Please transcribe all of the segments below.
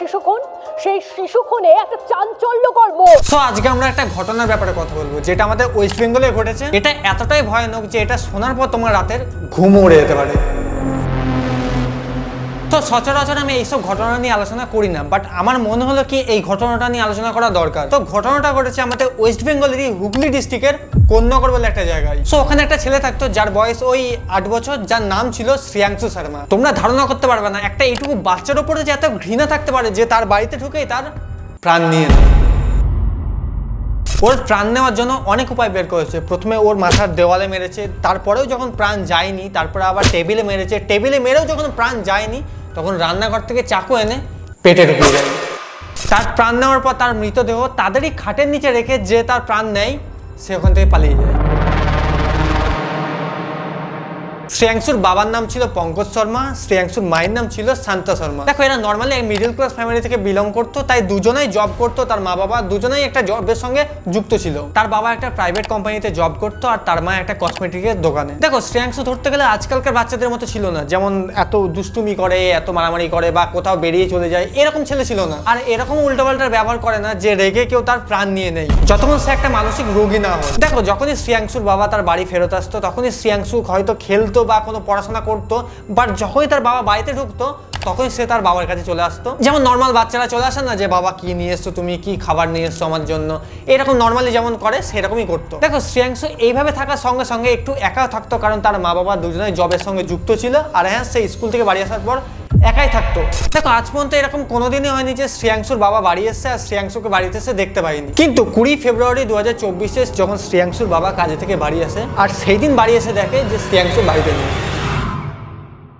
শিশু খুন? সেই শিশু খুনে একটা চাঞ্চল্যকর মোড়। সো আজকে আমরা একটা ঘটনার ব্যাপারে কথা বলব, যেটা আমাদের ওয়েস্ট বেঙ্গলে ঘটেছে। এটা এতটাই ভয়ানক যে এটা শোনার পর তোমার রাতের ঘুম উড়ে যেতে পারে। তো সচরাচর আমি এইসব ঘটনা নিয়ে আলোচনা করি না বাট আমার মনে হলো কি এই ঘটনাটা নিয়ে আলোচনা করা দরকার। তো ঘটনাটা ঘটেছে আমাদের ওয়েস্ট বেঙ্গলেরই হুগলি ডিস্ট্রিক্টের কন্যাগর বলে একটা জায়গায়। সো ওখানে একটা ছেলে থাকতো, যার বয়স ওই আট বছর, যার নাম ছিল শ্রেয়াংশু শর্মা। তোমরা ধারণা করতে পারবে না, একটা এইটুকু বাচ্চার উপরে যে এত ঘৃণা থাকতে পারে যে তার বাড়িতে ঢুকেই তার প্রাণ নেয়। ওর প্রাণ নেওয়ার জন্য অনেক উপায় বের করেছে। প্রথমে ওর মাথার দেওয়ালে মেরেছে, তারপরেও যখন প্রাণ যায়নি, তারপরে আবার টেবিলে মেরেছে। টেবিলে মেরেও যখন প্রাণ যায়নি তখন রান্নাঘর থেকে চাকু এনে পেটে ঢুকিয়ে দেয়। তার প্রাণ নেওয়ার পর তার মৃতদেহ তাদেরই খাটের নিচে রেখে যে তার প্রাণ নেয় সে ওখান থেকে পালিয়ে যায়। শ্রেয়াংশুর বাবার নাম ছিল পঙ্কজ শর্মা, শ্রেয়াংশুর মায়ের নাম ছিল শান্তা শর্মা। দেখো, এরা নর্মালি মিডল ক্লাস ফ্যামিলি থেকে বিলং করতো, তাই দুজনেই জব করতো, তার মা বাবা দুজনেই একটা জবের সঙ্গে যুক্ত ছিল। তার বাবা একটা প্রাইভেট কোম্পানিতে জব করতো, আর তার মা একটা কসমেটিকের দোকানে। দেখো, শ্রেয়াংশু ধরতে গেলে আজকালকার বাচ্চাদের মতো ছিল না। যেমন এত দুষ্টুমি করে, এত মারামারি করে, বা কোথাও বেরিয়ে চলে যায়, এরকম ছেলে ছিল না। আর এরকম উল্টোপাল্টার ব্যবহার করে না, যে রেগে কেউ তার প্রাণ নিয়ে নেয় যতক্ষণ সে একটা মানসিক রোগী না হয়। দেখো, যখনই শ্রেয়াংশুর বাবা তার বাড়ি ফেরত আসতো, তখনই শ্রেয়াংশু হয়তো খেলতো বা কোনো পড়াশোনা করতো বাট যখনই তার বাবা বাড়িতে ঢুকতো, তখনই সে তার বাবার কাছে চলে আসতো। যেমন নর্মাল বাচ্চারা চলে আসে না যে, বাবা, কি নিয়ে এসছো তুমি? কি খাবার নিয়ে এসছো আমার জন্য? এরকম নর্মালি যেমন করে, সেরকমই করতো। দেখো, শ্রেয়াংশ এইভাবে থাকার সঙ্গে সঙ্গে একটু একা থাকতো, কারণ তার মা বাবা দুজনে জবের সঙ্গে যুক্ত ছিল। আর হ্যাঁ সে স্কুল থেকে বাড়ি আসার পর একাই থাকতো। দেখো, আজ পর্যন্ত এরকম কোনোদিনই হয়নি যে শ্রেয়াংশুর বাবা বাড়ি এসছে আর শ্রেয়াংশুকে বাড়িতে এসে দেখতে পাইনি। কিন্তু কুড়ি ফেব্রুয়ারি দু হাজার চব্বিশে যখন শ্রেয়াংশুর বাবা কাজে থেকে বাড়ি আসে, আর সেই দিন বাড়ি এসে দেখে যে শ্রেয়াংশু বাড়িতে নেই।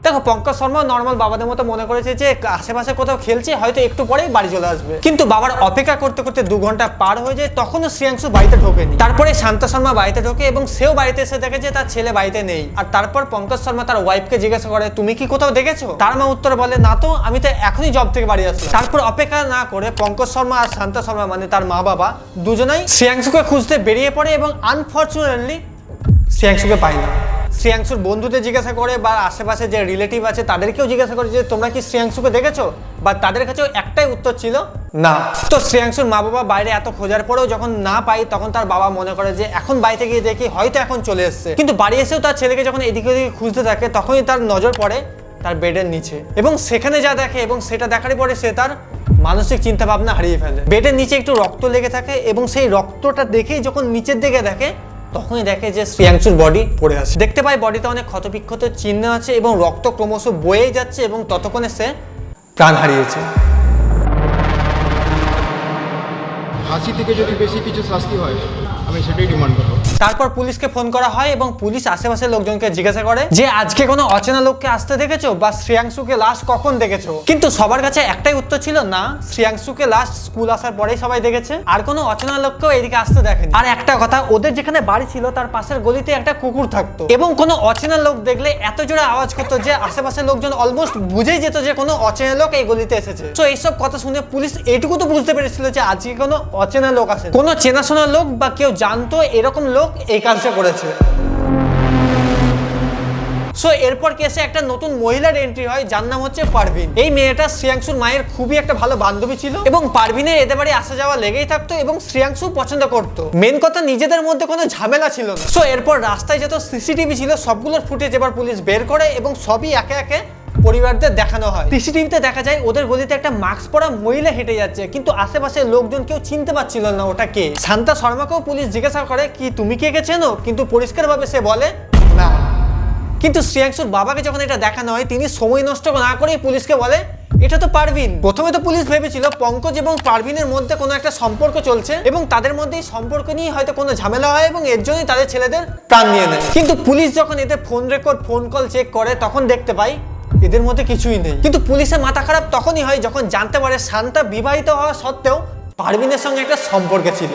দেখো, পঙ্কজ শর্মা নর্মাল বাবাদের মতো মনে করেছে যে, আশেপাশে কোথাও খেলছে, হয়তো একটু পরেই বাড়ি চলে আসবে। কিন্তু বাবার অপেক্ষা করতে করতে দু ঘণ্টা পার হয়ে যায়, তখনও শ্রেয়াংশু বাড়িতে ঢোকেনি। তারপরে শান্ত শর্মা বাড়িতে ঢোকে এবং সেও বাড়িতে এসে দেখে যে তার ছেলে বাড়িতে নেই। আর তারপর পঙ্কজ শর্মা তার ওয়াইফকে জিজ্ঞাসা করে, তুমি কি কোথাও দেখেছ? তার মা উত্তর বলে, না তো, আমি তো এখনই জব থেকে বাড়ি আসলাম। তারপর অপেক্ষা না করে পঙ্কজ শর্মা আর শান্ত শর্মা মানে তার মা বাবা, দুজনেই শ্রেয়াংশুকে খুঁজতে বেরিয়ে পড়ে এবং আনফর্চুনেটলি শ্রেয়াংশুকে পায় না। শ্রেয়াংশুর বন্ধুদের জিজ্ঞাসা করে বা আশেপাশে যে রিলেটিভ আছে তাদেরকেও জিজ্ঞাসা করে যে, তোমরা কি শ্রেয়াংশুকে দেখেছ? বা তাদের কাছেও একটাই উত্তর ছিল, না। তো শ্রেয়াংশুর মা বাবা বাইরে এত খোঁজার পরেও যখন না পাই, তখন তার বাবা মনে করে যে, এখন বাড়িতে গিয়ে দেখি, হয়তো এখন চলে এসছে। কিন্তু বাড়ি এসেও তার ছেলেকে যখন এদিকে ওদিকে খুঁজতে থাকে, তখনই তার নজর পড়ে তার বেডের নিচে। এবং সেখানে যা দেখে এবং সেটা দেখারই পরে সে তার মানসিক চিন্তা ভাবনা হারিয়ে ফেলে। বেডের নিচে একটু রক্ত লেগে থাকে এবং সেই রক্তটা দেখেই যখন নিচের দিকে দেখে তখনই দেখে যে শ্রেয়াংশুর বডি পড়ে আছে দেখতে পাই বডিতে অনেক ক্ষতবিক্ষত চিহ্ন আছে এবং রক্ত ক্রমশ বয়েই যাচ্ছে এবং ততক্ষণে সে প্রাণ হারিয়েছে। ফাঁসি থেকে যদি বেশি কিছু শাস্তি হয়, আমি সেটাই ডিমান্ড করব। তারপর পুলিশকে ফোন করা হয় এবং পুলিশ আশেপাশের লোকজনকে জিজ্ঞাসা করে যে, আজকে কোনো অচেনা লোককে আসতে দেখেছ বা শ্রেয়াংশুকে লাশ কখন দেখেছ? কিন্তু সবার কাছে একটাই উত্তর ছিল, না, শ্রেয়াংশুকে লাশ স্কুল আসার পরেই সবাই দেখেছে। আর কোনো অচেনা লোককেও এদিকে আসতে দেখেনি। আর একটা কথা, ওদের যেখানে বাড়ি ছিল, তার পাশের গলিতে একটা কুকুর থাকতো। এবং কোনো অচেনা লোক দেখলে এত জোরে আওয়াজ করতো যে, আশেপাশের লোকজন অলমোস্ট বুঝেই যেত যে, কোনো অচেনা লোক এই গলিতে এসেছে। তো এইসব কথা শুনে পুলিশ এইটুকু তো বুঝতে পেরেছিল যে, আজকে কোনো অচেনা লোক আসে কোনো চেনাশোনা লোক বা কেউ জানতো এরকম লোক এই কাজটা করেছে। সো এরপর কেসে একটা নতুন মহিলার এন্ট্রি হয়, যার নাম হচ্ছে পারভিন। এই মেয়েটা শ্রেয়াংশুর মায়ের খুবই একটা ভালো বান্ধবী ছিল এবং পারভিনের এদের বাড়ি আসা যাওয়া লেগেই থাকতো এবং শ্রেয়াংশু পছন্দ করতো। মেন কথা, নিজেদের মধ্যে কোনো ঝামেলা ছিল না। সো এরপর রাস্তায় যত সিসিটিভি ছিল, সবগুলোর ফুটেজ এবার পুলিশ বের করে এবং সবই একে একে পরিবারদের দেখানো হয়। সিসিটিভিতে দেখা যায় ওদের গলিতে একটা মাস্ক পরা মহিলা হেঁটে যাচ্ছে, কিন্তু আশেপাশে লোকজন কেউ চিনতে পারছিল না ওটা কে শান্তা শর্মাকেও পুলিশ জিজ্ঞাসা করে, কি তুমি কে কে চেনো? কিন্তু পরিষ্কারভাবে সে বলে, না। কিন্তু শ্রেয়াংশুর বাবাকে যখন এটা দেখানো হয়, তিনি সময় নষ্ট না করেই পুলিশকে বলে, এটা তো পারভিন। প্রথমে তো পুলিশ ভেবেছিল পঙ্কজ এবং পারভিনের মধ্যে কোনো একটা সম্পর্ক চলছে এবং তাদের মধ্যে এই সম্পর্ক নিয়ে হয়তো কোনো ঝামেলা হয় এবং এর জন্যই তাদের ছেলেদের প্রাণ নিয়ে নেয়। কিন্তু পুলিশ যখন এদের phone record phone call check করে, তখন দেখতে পাই এদের মধ্যে কিছুই নেই। কিন্তু পুলিশের মাথা খারাপ তখনই হয় যখন জানতে পারে শান্তা বিবাহিত হওয়া সত্ত্বেও পারভিনের সঙ্গে একটা সম্পর্ক ছিল।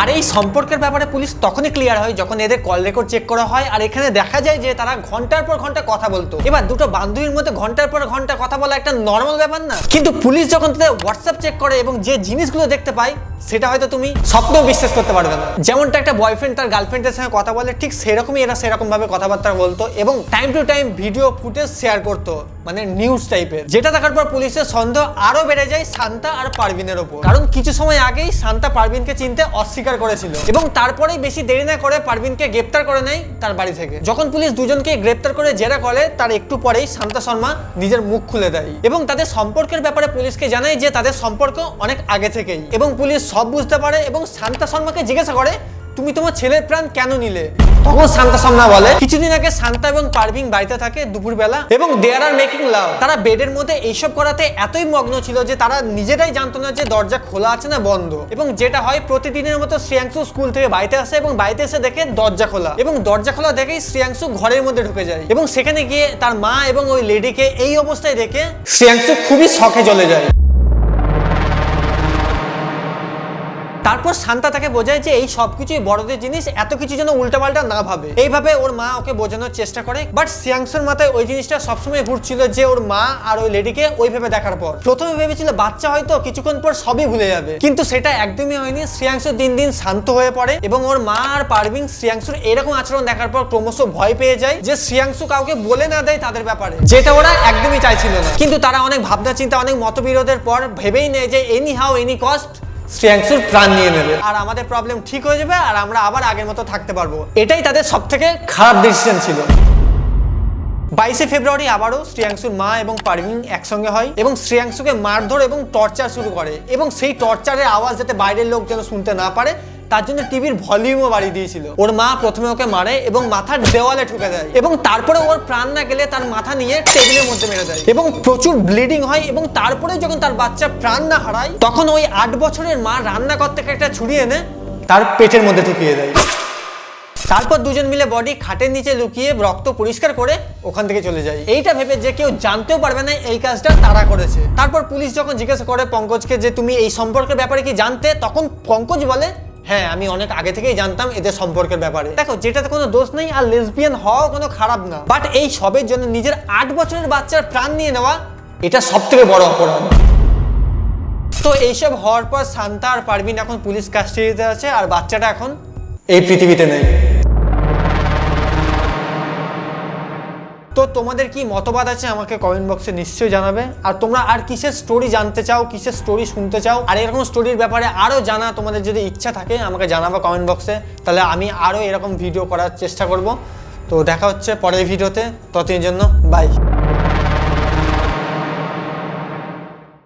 আর এই সম্পর্কের ব্যাপারে পুলিশ তখনই ক্লিয়ার হয় যখন এদের কল রেকর্ড চেক করা হয় আর এখানে দেখা যায় যে তারা ঘণ্টার পর ঘণ্টা কথা বলতো। এবার দুটো বান্ধবীর মধ্যে ঘণ্টার পর ঘণ্টা কথা বলা একটা নর্মাল ব্যাপার না। কিন্তু পুলিশ যখন তাদের হোয়াটসঅ্যাপ চেক করে এবং যে জিনিসগুলো দেখতে পায় সেটা হয়তো তুমি স্বপ্নেও বিশ্বাস করতে পারবে না। যেমনটা একটা বয়ফ্রেন্ড তার গার্লফ্রেন্ডের সঙ্গে কথা বলে, ঠিক সেরকমই এরা সেরকম ভাবে কথাবার্তা বলতো এবং time to time video footage share করতো মানে নিউজ টাইপের যেটা দেখার পর পুলিশের সন্দেহ আরও বেড়ে যায় শান্তা আর পারভিনের ওপর। কারণ কিছু সময় আগেই শান্তা পারভিনকে চিনতে অস্বীকার করেছিল এবং তারপরেই বেশি দেরি না করে পারভিনকে গ্রেপ্তার করে নেয় তার বাড়ি থেকে। যখন পুলিশ দুজনকে গ্রেপ্তার করে জেরা করে, তার একটু পরেই শান্তা শর্মা নিজের মুখ খুলে দেয় এবং তাদের সম্পর্কের ব্যাপারে পুলিশকে জানায় যে তাদের সম্পর্ক অনেক আগে থেকেই। এবং পুলিশ সব বুঝতে পারে এবং শান্তা শর্মাকে জিজ্ঞাসা করে, তুমি তোমার ছেলের প্রাণ কেন নিলে? তখন শান্তা শর্মা বলে, কিছুদিন আগে শান্তা এবং পারভিন বাড়িতে থাকে দুপুরবেলা এবং দেয়ার আর মেকিং লাভ তারা বেডের মধ্যে এইসব করাতে এতই মগ্ন ছিল যে তারা নিজেরাই জানতো না যে দরজা খোলা আছে না বন্ধ এবং যেটা হয় প্রতিদিনের মতো শ্রেয়াংশু স্কুল থেকে বাড়িতে আসে এবং বাড়িতে এসে দেখে দরজা খোলা এবং দরজা খোলা দেখেই শ্রেয়াংশু ঘরের মধ্যে ঢুকে যায় এবং সেখানে গিয়ে তার মা এবং ওই লেডিকে এই অবস্থায় দেখে শ্রেয়াংশু খুবই শখে চলে যায়। তারপর শান্তা তাকে বোঝায় যে এই সবকিছুই বড়দের জিনিস, এত কিছু যেন উল্টাপাল্টা না ভাবে। এইভাবে ওর মা ওকে বোঝানোর চেষ্টা করে বাট সিয়াংসের মাথায় ওই জিনিসটা সবসময় ঘুরছিল যে ওর মা আর ওই লেডিকে ওইভাবে দেখার পর। প্রথমে ভেবেছিল বাচ্চা হয়তো কিছুক্ষণ পর সবই ভুলে যাবে। কিন্তু সেটা একদমই হয়নি। শ্রেয়াংশু দিন দিন শান্ত হয়ে পড়ে এবং ওর মা আর পারভিন শ্রেয়াংশুর এরকম আচরণ দেখার পর ক্রমশ ভয় পেয়ে যায় যে শ্রিয়াংশু কাউকে বলে না দেয় তাদের ব্যাপারে। যেটা ওরা একদমই চাইছিল না। কিন্তু তারা অনেক ভাবনা চিন্তা অনেক মতবিরোধের পর ভেবেই নেয় যে এনি হাউ এনি কস্ট শ্রেয়াংশুর প্রাণ নিয়ে নেবে। আর আমাদের প্রবলেম ঠিক হয়ে যাবে আর আমরা আবার আগের মতো থাকতে পারব। এটাই তাদের সব থেকে খারাপ ডিসিশন ছিল। বাইশে ফেব্রুয়ারি আবারও শ্রেয়াংশুর মা এবং পারভিন একসঙ্গে হয় এবং শ্রেয়াংশুকে মারধর এবং টর্চার শুরু করে এবং সেই টর্চারের আওয়াজ যাতে বাইরের লোক যেন শুনতে না পারে তার জন্য টিভির ভলিউমও বাড়িয়ে দিয়েছিল। ওর মা প্রথমে ওকে মারে এবং মাথার দেওয়ালে ঠুকে দেয় এবং তারপরে ওর প্রাণ না গেলে তার মাথা নিয়ে টেবিলের মধ্যে মেরে দেয় এবং প্রচুর ব্লিডিং হয় এবং তারপরে যখন তার বাচ্চা প্রাণ না হারায়, তখন ওই আট বছরের মা রান্নাঘর থেকে একটা ছুরি এনে তার পেটের মধ্যে ঢুকিয়ে দেয়। তারপর দুজন মিলে বডি খাটের নিচে লুকিয়ে রক্ত পরিষ্কার করে ওখান থেকে চলে যায়। এইটা ভেবে যে কেউ জানতেও পারবে না এই কাজটা তারা করেছে। তারপর পুলিশ যখন জিজ্ঞাসা করে পঙ্কজকে যে, তুমি এই সম্পর্কের ব্যাপারে কি জানতে? তখন পঙ্কজ বলে হ্যাঁ আমি অনেক আগে থেকেই জানতাম এদের সম্পর্কের ব্যাপারে। দেখো, যেটাতে কোনো দোষ নেই আর লেসবিয়ান হওয়াও কোনো খারাপ না। বাট এই সবের জন্য নিজের আট বছরের বাচ্চার প্রাণ নিয়ে নেওয়া, এটা সব থেকে বড় অপরাধ। তো এইসব হওয়ার পর শান্তা আর পারভিন এখন পুলিশ কাস্টাডিতে আছে আর বাচ্চাটা এখন এই পৃথিবীতে নেই। তো তোমাদের কি মতবাদ আছে আমাকে কমেন্ট বক্সে নিশ্চয়ই জানাবে? আর তোমরা আর কিসের স্টোরি জানতে চাও, কিসের স্টোরি শুনতে চাও? আর এরকম স্টোরির ব্যাপারে আরও জানা তোমাদের যদি ইচ্ছা থাকে, আমাকে জানাব কমেন্ট বক্সে তাহলে আমি আরও এরকম ভিডিও করার চেষ্টা করব। তো দেখা হচ্ছে পরের ভিডিওতে ততদিনের জন্য বাই